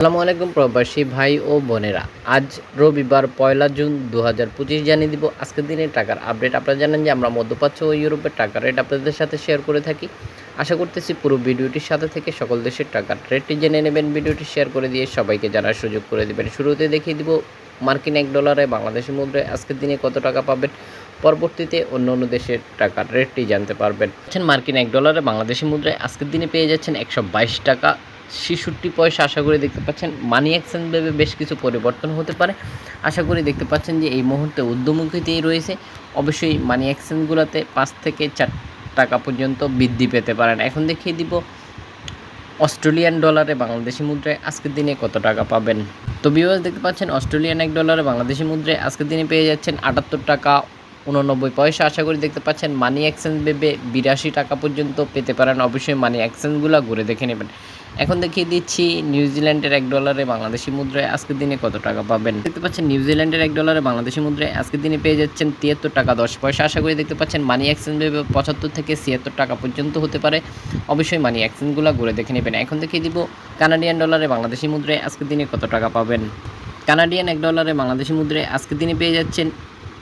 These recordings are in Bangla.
আসসালামু আলাইকুম প্রবাসী ভাই ও বোনেরা। আজ রবিবার পয়লা জুন দু হাজার পঁচিশ জানিয়ে দিব আজকের দিনে টাকার আপডেট। আপনারা জানেন যে আমরা মধ্যপ্রাচ্য ও ইউরোপের টাকার রেট আপনাদের সাথে শেয়ার করে থাকি। আশা করতেছি পুরো ভিডিওটির সাথে থেকে সকল দেশের টাকার রেটটি জেনে নেবেন, ভিডিওটি শেয়ার করে দিয়ে সবাইকে জানার সুযোগ করে দেবেন। শুরুতে দেখিয়ে দিব মার্কিন এক ডলারে বাংলাদেশি মুদ্রায় আজকের দিনে কত টাকা পাবেন। পরবর্তীতে অন্য অন্য দেশের টাকার রেটটি জানতে পারবেন। মার্কিন এক ডলারে বাংলাদেশি মুদ্রায় আজকের দিনে পেয়ে যাচ্ছেন একশো বাইশ টাকা। ছেষট্টি পয়সা আশা করি দেখতে পাচ্ছেন। মানি এক্সচেঞ্জ ভেবে বেশ কিছু পরিবর্তন হতে পারে। আশা করি দেখতে পাচ্ছেন যে এই মুহূর্তে উদ্যমুখীতেই রয়েছে। অবশ্যই মানি এক্সচেঞ্জগুলোতে পাঁচ থেকে চার টাকা পর্যন্ত বৃদ্ধি পেতে পারেন এখন দেখিয়ে দিব অস্ট্রেলিয়ান ডলারে বাংলাদেশি মুদ্রায় আজকের দিনে কত টাকা পাবেন। তো বিওয়াস দেখতে পাচ্ছেন, অস্ট্রেলিয়ান এক ডলারে বাংলাদেশি মুদ্রায় আজকের দিনে পেয়ে যাচ্ছেন আটাত্তর টাকা উননব্বই পয়সা। আশা করি দেখতে পাচ্ছেন মানি এক্সচেঞ্জ ভেবে বিরাশি টাকা পর্যন্ত পেতে পারেন। অবশ্যই মানি এক্সচেঞ্জগুলো ঘুরে দেখে নেবেন। এখন দেখিয়ে দিচ্ছি নিউজিল্যান্ডের এক ডলারে বাংলাদেশি মুদ্রায় আজকের দিনে কত টাকা পাবেন? দেখতে পাচ্ছেন নিউজিল্যান্ডের এক ডলারে বাংলাদেশি মুদ্রায় আজকের দিনে পেয়ে যাচ্ছেন তিয়াত্তর টাকা দশ পয়সা। আশা করি দেখতে পাচ্ছেন, মানি এক্সচেঞ্জ পঁচাত্তর থেকে ছিয়াত্তর টাকা পর্যন্ত হতে পারে। অবশ্যই মানি এক্সচেঞ্জগুলো ঘুরে দেখে নেবেন। এখন দেখিয়ে দিব, কানাডিয়ান ডলারে বাংলাদেশি মুদ্রায় আজকের দিনে কত টাকা পাবেন? কানাডিয়ান এক ডলারে বাংলাদেশি মুদ্রায় আজকের দিনে পেয়ে যাচ্ছেন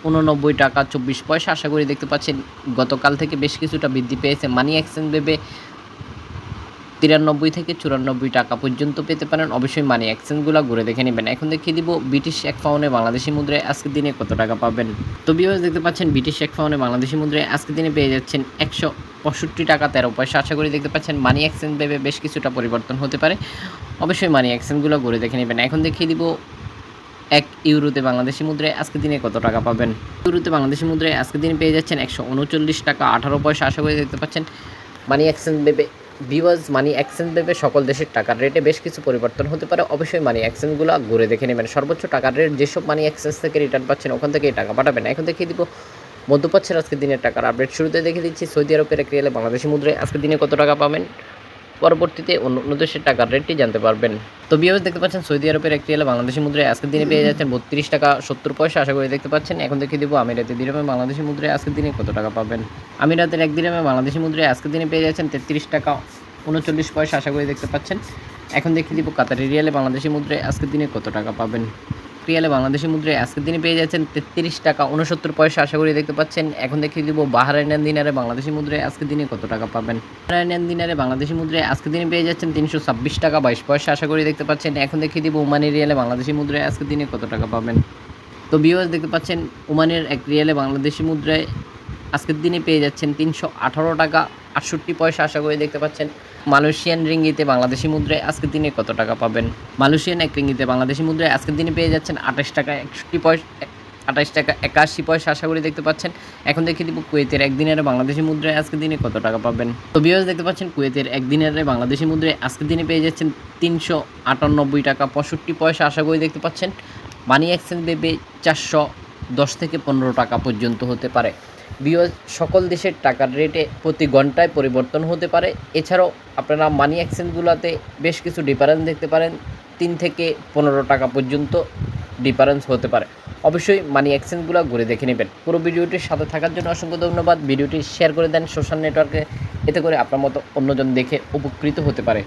উননব্বই টাকা চব্বিশ পয়সা। আশা করি দেখতে পাচ্ছেন, গতকাল থেকে বেশ কিছুটা বৃদ্ধি পেয়েছে। মানি এক্সচেঞ্জ ভেবে তিরানব্বই থেকে চুরানব্বই টাকা পর্যন্ত পেতে পারেন। অবশ্যই মানি এক্সচেঞ্জগুলো ঘুরে দেখে নেবেন। এখন দেখিয়ে দিব ব্রিটিশ এক পাউন্ডে বাংলাদেশি মুদ্রায় আজকের দিনে কত টাকা পাবেন। তো বিভাগ দেখতে পাচ্ছেন ব্রিটিশ এক পাউন্ডে বাংলাদেশি মুদ্রায় আজকের দিনে পেয়ে যাচ্ছেন একশো পঁয়ষট্টি টাকা তেরো পয়সা। আশা করি দেখতে পাচ্ছেন মানি এক্সচেঞ্জ ভেবে বেশ কিছুটা পরিবর্তন হতে পারে। অবশ্যই মানি এক্সচেঞ্জগুলো ঘুরে দেখে নেবেন। এখন দেখিয়ে দিব এক ইউরোতে বাংলাদেশি মুদ্রায় আজকের দিনে কত টাকা পাবেন। ইউরোতে বাংলাদেশি মুদ্রায় আজকের দিনে পেয়ে যাচ্ছেন একশো উনচল্লিশ টাকা আঠারো পয়সা। আশা করে দেখতে পাচ্ছেন মানি এক্সচেঞ্জ ভেবে বিওয়াজ মানি এক্সচেঞ্জ দেবে সকল দেশের টাকার রেটে বেশ কিছু পরিবর্তন হতে পারে। অবশ্যই মানি এক্সচেঞ্জগুলো ঘুরে দেখে নেবেন। সর্বোচ্চ টাকার রেট যেসব মানি এক্সচেঞ্জ থেকে রিটার্ন পাচ্ছেন, ওখান থেকে টাকা পাঠাবেন। এখন দেখিয়ে দিব মধ্যপ্রাচ্যের আজকের দিনের টাকার আপডেট শুরুতে দেখে দিচ্ছি সৌদি আরবের এক রিয়ালে বাংলাদেশি মুদ্রায় আজকের দিনে কত টাকা পাবেন? পরবর্তীতে অন্য অন্য দেশের টাকার রেটটি জানতে পারবেন। তো বিএস দেখতে পাচ্ছেন, সৌদি আরবের একটি এলে বাংলাদেশি মুদ্রায় আজকের দিনে পেয়ে যাচ্ছেন বত্রিশ টাকা সত্তর পয়সা। আশা করি দেখতে পাচ্ছেন, এখন দেখিয়ে দিব আমিরাতে দিরামে বাংলাদেশি মুদ্রায় আজকের দিনে কত টাকা পাবেন। আমিরাতের এক দিরামে বাংলাদেশি মুদ্রায় আজকের দিনে পেয়ে যাচ্ছেন তেত্রিশ টাকা উনচল্লিশ পয়সা। আশা করি দেখতে পাচ্ছেন, এখন দেখিয়ে দিব কাতারি রিয়ালে বাংলাদেশি মুদ্রায় আজকের দিনে কত টাকা পাবেন। রিয়ালে বাংলাদেশি মুদ্রায় আজকের দিনে পেয়ে যাচ্ছেন তেত্রিশ টাকা উনসত্তর পয়সা। আশা করি দেখতে পাচ্ছেন, এখন দেখিয়ে দিব বাহারাইনান দিনারে বাংলাদেশি মুদ্রায় আজকের দিনে কত টাকা পাবেন। বাহারাইনান দিনারে বাংলাদেশি মুদ্রায় আজকের দিনে পেয়ে যাচ্ছেন তিনশো ছাব্বিশ টাকা বাইশ পয়সা। আশা করি দেখতে পাচ্ছেন, এখন দেখিয়ে দিব ওমানি রিয়ালে বাংলাদেশি মুদ্রায় আজকের দিনে কত টাকা পাবেন। তো বিওয়াস দেখতে পাচ্ছেন ওমানের এক রিয়ালে বাংলাদেশি মুদ্রায় আজকের দিনে পেয়ে যাচ্ছেন তিনশো আঠারো টাকা আটষট্টি পয়সা আশা করে দেখতে পাচ্ছেন। মালয়েশিয়ান রিঙ্গিতে বাংলাদেশি মুদ্রায় আজকের দিনে কত টাকা পাবেন? মালয়েশিয়ান এক রিঙ্গিতে বাংলাদেশি মুদ্রায় আজকের দিনে পেয়ে যাচ্ছেন আঠাশ টাকা একষট্টি পয়সা, আঠাশ টাকা একাশি পয়সা আশা করে দেখতে পাচ্ছেন। এখন দেখে দিব কুয়েতের একদিনের বাংলাদেশি মুদ্রায় আজকের দিনে কত টাকা পাবেন। তো দেখতে পাচ্ছেন, কুয়েতের একদিনের বাংলাদেশি মুদ্রায় আজকের দিনে পেয়ে যাচ্ছেন তিনশো আটানব্বই টাকা পঁয়ষট্টি পয়সা আশা করে দেখতে পাচ্ছেন। মানি এক্সচেঞ্জ ভেবে চারশো দশ থেকে পনেরো টাকা পর্যন্ত হতে পারে। বিওয়াজ, সকল দেশের টাকার রেটে প্রতি ঘন্টায় পরিবর্তন হতে পারে। এছাড়াও আপনারা মানি এক্সচেঞ্জগুলোতে বেশ কিছু ডিফারেন্স দেখতে পারেন। তিন থেকে পনেরো টাকা পর্যন্ত ডিফারেন্স হতে পারে। অবশ্যই মানি এক্সচেঞ্জগুলো ঘুরে দেখে নেবেন। পুরো ভিডিওটির সাথে থাকার জন্য অসংখ্য ধন্যবাদ। ভিডিওটি শেয়ার করে দেন সোশ্যাল নেটওয়ার্কে এতে করে আপনার মতো অন্যজন দেখে উপকৃত হতে পারে।